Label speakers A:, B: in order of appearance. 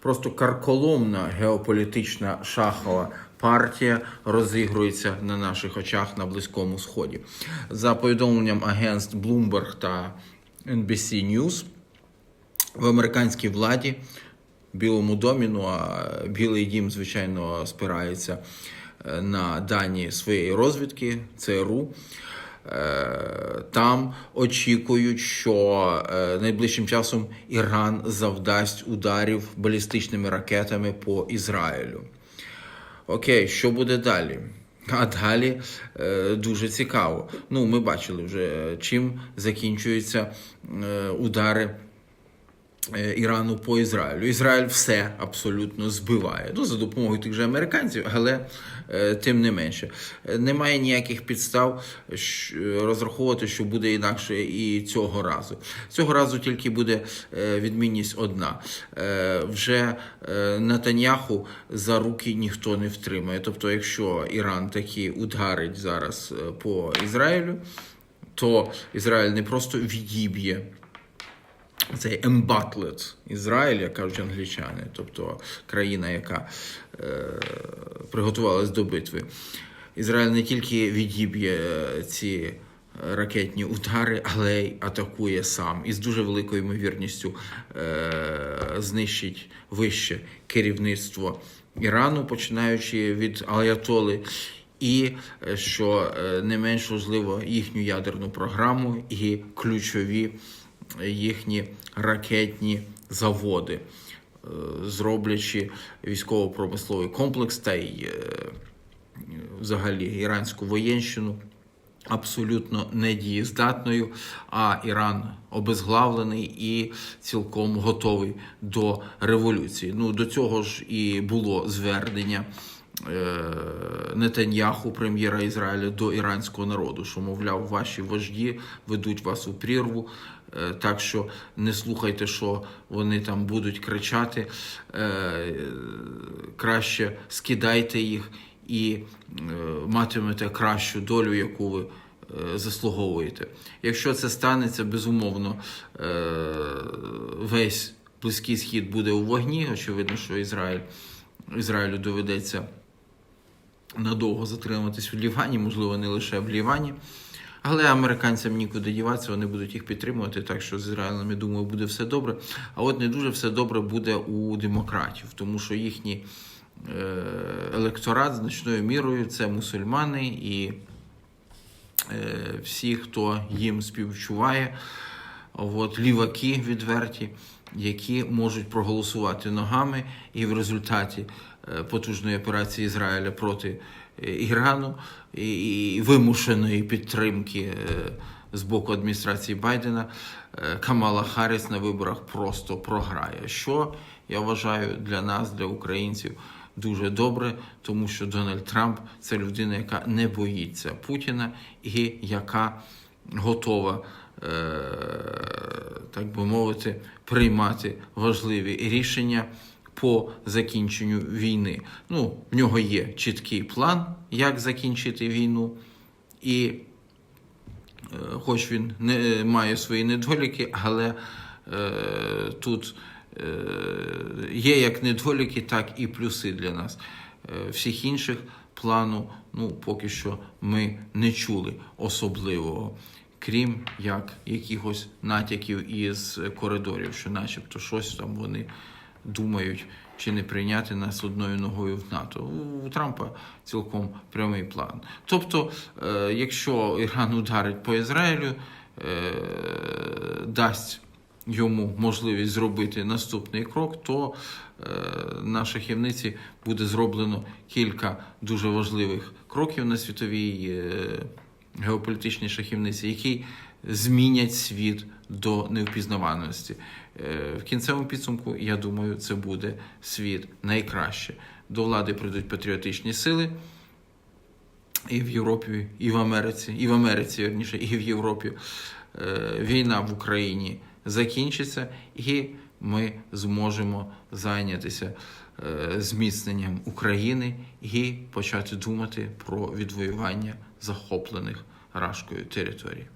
A: Просто карколомна геополітична шахова партія розігрується на наших очах на Близькому Сході. За повідомленням агентств Bloomberg та NBC News, в американській владі, Білому домі, ну а Білий дім, звичайно, спирається е, на дані своєї розвідки ЦРУ. Е, Там очікують, що е, найближчим часом Іран завдасть ударів балістичними ракетами по Ізраїлю. Окей, що буде далі? А далі е, дуже цікаво. Ну, ми бачили вже, чим закінчуються удари Ірану по Ізраїлю. Ізраїль все абсолютно збиває. Ну, за допомогою тих же американців, але е, тим не менше. Е, Немає ніяких підстав розраховувати, що буде інакше і цього разу. Цього разу тільки буде е, відмінність одна. Е, Вже е, Натаньяху за руки ніхто не втримає. Тобто, якщо Іран таки ударить зараз е, по Ізраїлю, то Ізраїль не просто відіб'є цей ембатлет Ізраїль, як кажуть англічани, тобто країна, яка е, приготувалась до битви. Ізраїль не тільки відіб'є е, ці ракетні удари, але й атакує сам і з дуже великою ймовірністю е, знищить вище керівництво Ірану, починаючи від Аятоли. І е, що е, не менш важливо їхню ядерну програму і ключові їхні ракетні заводи, е, зроблячи військово-промисловий комплекс та й е, взагалі іранську воєнщину абсолютно недієздатною, а Іран обезглавлений і цілком готовий до революції. Ну до цього ж і було звернення. Е, Нетаньяху, прем'єра Ізраїля, до іранського народу, що, мовляв, ваші вожді ведуть вас у прірву, е, так що не слухайте, що вони там будуть кричати. е, Краще скидайте їх і матимете кращу долю, яку ви заслуговуєте. Якщо це станеться, безумовно, весь Близький Схід буде у вогні. Очевидно, що Ізраїль, Ізраїлю доведеться надовго затриматись в Лівані, можливо, не лише в Лівані. Але американцям нікуди діватися, вони будуть їх підтримувати, так що з Ізраїлем, я думаю, буде все добре. А от не дуже все добре буде у демократів, тому що їхній е, електорат значною мірою це мусульмани і е, всі, хто їм співчуває, от, ліваки відверті, які можуть проголосувати ногами, і в результаті потужної операції Ізраїля проти е, Ірану і, вимушеної підтримки е, з боку адміністрації Байдена е, Камала Харріс на виборах просто програє. Що я вважаю для нас, для українців, дуже добре, тому що Дональд Трамп це людина, яка не боїться Путіна і яка готова, е, так би мовити, приймати важливі рішення по закінченню війни. Ну, в нього є чіткий план, як закінчити війну, і Е, хоч він не має свої недоліки, але е, тут е, є як недоліки, так і плюси для нас. Е, всіх інших плану ну, поки що ми не чули особливого, крім як якихось натяків із коридорів, що начебто щось там вони думають чи не прийняти нас одною ногою в НАТО. У Трампа цілком прямий план. Тобто, е, якщо Іран ударить по Ізраїлю, е, дасть йому можливість зробити наступний крок, то е, на шахівниці буде зроблено кілька дуже важливих кроків на світовій геополітичній шахівниці, які змінять світ до невпізнаваності. Е, В кінцевому підсумку, я думаю, це буде світ найкраще. До влади прийдуть патріотичні сили. І в Європі, і в Америці, і в Америці, верніше, і в Європі Е, війна в Україні закінчиться, і ми зможемо зайнятися е, зміцненням України і почати думати про відвоювання захоплених рашкою територій.